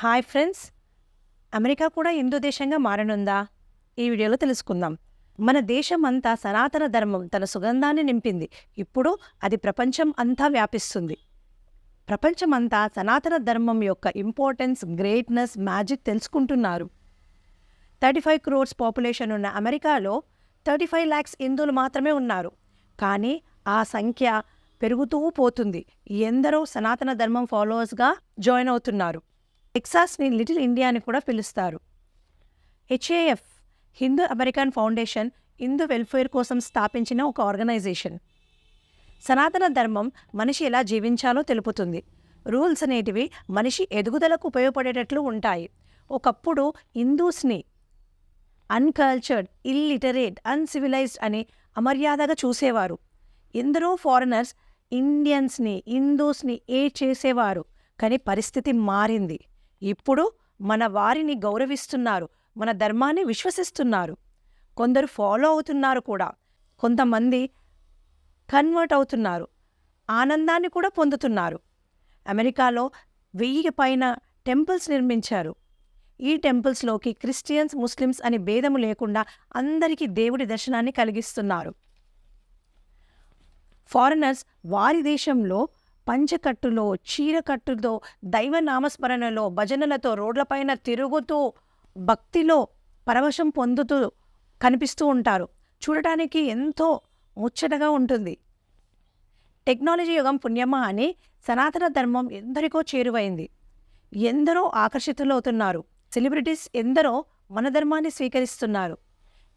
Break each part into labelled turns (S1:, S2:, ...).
S1: Hi friends. America కూడా హిందూ దేశంగా మారనుందా? ఈ వీడియోలో తెలుసుకుందాం. మన దేశం అంతా సనాతన ధర్మం తన సుగంధాన్ని నింపింది. ఇప్పుడు అది ప్రపంచం అంతా వ్యాపిస్తుంది. ప్రపంచమంతా సనాతన ధర్మం యొక్క ఇంపార్టెన్స్ గ్రేట్నెస్ మ్యాజిక్ తెలుసుకుంటున్నారు. థర్టీ ఫైవ్ క్రోర్స్ పాపులేషన్ ఉన్న అమెరికాలో థర్టీ ఫైవ్ ల్యాక్స్ హిందువులు మాత్రమే ఉన్నారు. కానీ ఆ సంఖ్య పెరుగుతూ పోతుంది. ఎందరో సనాతన ధర్మం ఫాలోవర్స్గా జాయిన్ అవుతున్నారు. టెక్సాస్ని లిటిల్ ఇండియా అని కూడా పిలుస్తారు. HAF Hindu American Foundation Hindu welfare కోసం స్థాపించిన ఒక ఆర్గనైజేషన్. సనాతన ధర్మం మనిషి ఎలా జీవించాలో తెలుపుతుంది. రూల్స్ అనేటివి మనిషి ఎదుగుదలకు ఉపయోగపడేటట్లు ఉంటాయి. ఒకప్పుడు హిందూస్ని అన్కల్చర్డ్ ఇల్లిటరేట్ అన్సివిలైజ్డ్ అని అమర్యాదగా చూసేవారు. ఎందరో ఫారినర్స్ ఇండియన్స్ని హిందూస్ని ఏ చేసేవారు. కానీ పరిస్థితి మారింది. ఇప్పుడు మన వారిని గౌరవిస్తున్నారు మన ధర్మాన్ని విశ్వసిస్తున్నారు. కొందరు ఫాలో అవుతున్నారు కూడా. కొంతమంది కన్వర్ట్ అవుతున్నారు. ఆనందాన్ని కూడా పొందుతున్నారు. అమెరికాలో వెయ్యి పైన టెంపుల్స్ నిర్మించారు. ఈ టెంపుల్స్లోకి క్రిస్టియన్స్ ముస్లిమ్స్ అని భేదము లేకుండా అందరికీ దేవుడి దర్శనాన్ని కలిగిస్తున్నారు. ఫారినర్స్ వారి దేశంలో పంచకట్టులో చీరకట్టుతో దైవ నామస్మరణలో భజనలతో రోడ్లపైన తిరుగుతూ భక్తిలో పరవశం పొందుతూ కనిపిస్తూ ఉంటారు. చూడటానికి ఎంతో ముచ్చటగా ఉంటుంది. టెక్నాలజీ యుగం పుణ్యమా అని సనాతన ధర్మం ఎందరికో చేరువైంది. ఎందరో ఆకర్షితులవుతున్నారు. సెలబ్రిటీస్ ఎందరో మన ధర్మాన్ని స్వీకరిస్తున్నారు.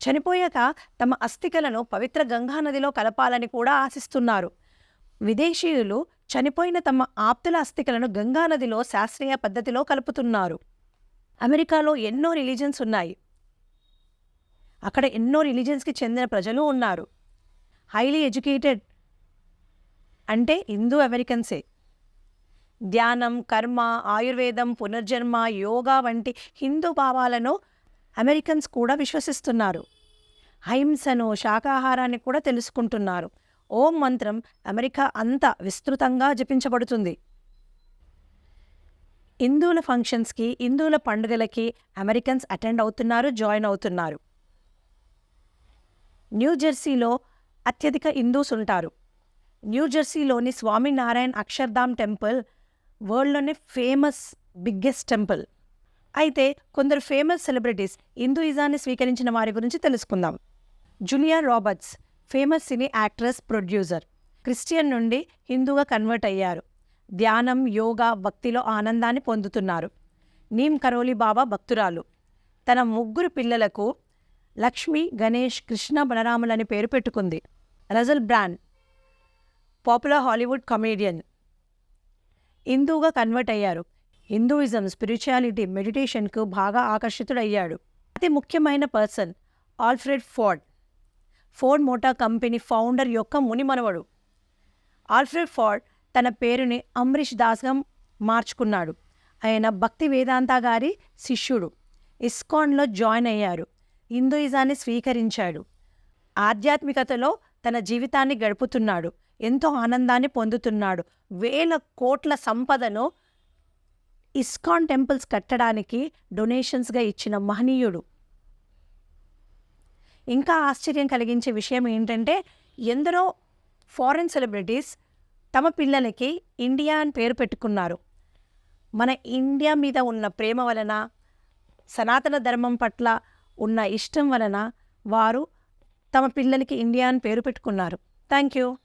S1: చనిపోయాక తమ అస్థికలను పవిత్ర గంగా నదిలో కలపాలని కూడా ఆశిస్తున్నారు. విదేశీయులు చనిపోయిన తమ ఆప్తుల అస్థికలను గంగా నదిలో శాస్త్రీయ పద్ధతిలో కలుపుతున్నారు. అమెరికాలో ఎన్నో రిలీజన్స్ ఉన్నాయి. అక్కడ ఎన్నో రిలీజన్స్కి చెందిన ప్రజలు ఉన్నారు. హైలీ ఎడ్యుకేటెడ్ అంటే హిందూ అమెరికన్సే. ధ్యానం కర్మ ఆయుర్వేదం పునర్జన్మ యోగా వంటి హిందూ భావాలను అమెరికన్స్ కూడా విశ్వసిస్తున్నారు. అహింసను శాకాహారాన్ని కూడా తెలుసుకుంటున్నారు. ఓం మంత్రం అమెరికా అంతా విస్తృతంగా జపించబడుతుంది. హిందువుల ఫంక్షన్స్కి హిందువుల పండుగలకి అమెరికన్స్ అటెండ్ అవుతున్నారు జాయిన్ అవుతున్నారు. న్యూజెర్సీలో అత్యధిక హిందూస్ ఉంటారు. న్యూజెర్సీలోని స్వామినారాయణ అక్షర్ధామ్ టెంపుల్ వరల్డ్లోనే ఫేమస్ బిగ్గెస్ట్ టెంపుల్. అయితే కొందరు ఫేమస్ సెలబ్రిటీస్ హిందూయిజాన్ని స్వీకరించిన వారి గురించి తెలుసుకుందాం. Julia Roberts famous cine actress producer. Christian నుండి హిందూగా కన్వర్ట్ అయ్యారు. ధ్యానం యోగా భక్తిలో ఆనందాన్ని పొందుతున్నారు. నీమ్ కరోలి బాబా భక్తురాలు. తన ముగ్గురు పిల్లలకు లక్ష్మి గణేష్ కృష్ణ బలరాములని పేరు పెట్టుకుంది. Russell Brand. Popular Hollywood comedian. హిందూగా convert అయ్యారు. హిందూయిజం స్పిరిచువాలిటీ మెడిటేషన్కు బాగా ఆకర్షితుడయ్యాడు. అతి ముఖ్యమైన person Alfred Ford. Ford Motor Company founder యొక్క మునిమనవడు. ఆల్ఫ్రెడ్ ఫార్డ్ తన పేరుని అమ్రిష్ దాస్గా మార్చుకున్నాడు. ఆయన భక్తి వేదాంత గారి శిష్యుడు. ఇస్కాన్లో జాయిన్ అయ్యారు. హిందూయిజాన్ని స్వీకరించాడు. ఆధ్యాత్మికతలో తన జీవితాన్ని గడుపుతున్నాడు. ఎంతో ఆనందాన్ని పొందుతున్నాడు. వేల కోట్ల సంపదను ఇస్కాన్ టెంపుల్స్ కట్టడానికి డొనేషన్స్గా ఇచ్చిన మహనీయుడు. ఇంకా ఆశ్చర్యం కలిగించే విషయం ఏంటంటే ఎందరో ఫారెన్ సెలబ్రిటీస్ తమ పిల్లలకి ఇండియా అని పేరు పెట్టుకున్నారు. మన ఇండియా మీద ఉన్న ప్రేమ వలన సనాతన ధర్మం పట్ల ఉన్న ఇష్టం వలన వారు తమ పిల్లలకి ఇండియా అని పేరు పెట్టుకున్నారు. Thank you